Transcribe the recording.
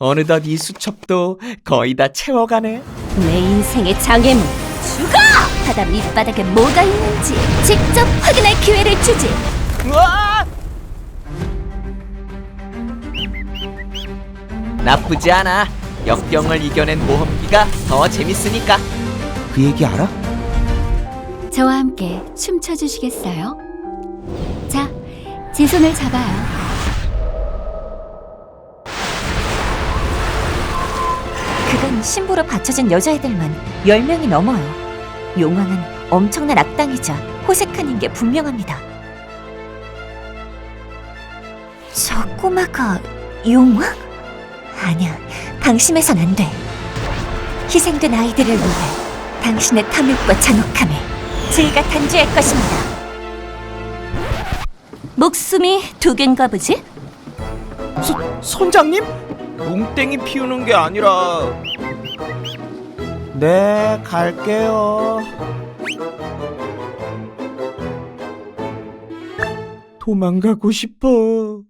어느덧 이 수첩도 거의 다 채워가네. 내 인생의 장애물 죽어! 바다 밑바닥에 뭐가 있는지 직접 확인할 기회를 주지. 우와! 나쁘지 않아. 역경을 이겨낸 모험기가 더 재밌으니까. 그 얘기 알아? 저와 함께 춤춰 주시겠어요? 자, 제 손을 잡아요. 그간 신부로 바쳐진 여자애들만 10명이 넘어요. 용왕은 엄청난 악당이자 호색한 게 분명합니다. 저 꼬마가 용왕? 아니야, 방심해선 안 돼. 희생된 아이들을 위해 당신의 탐욕과 잔혹함에 제가 단죄할 것입니다. 목숨이 두 갠가 보지? 소, 선장님? 뭉땡이 피우는 게 아니라. 네 갈게요. 도망가고 싶어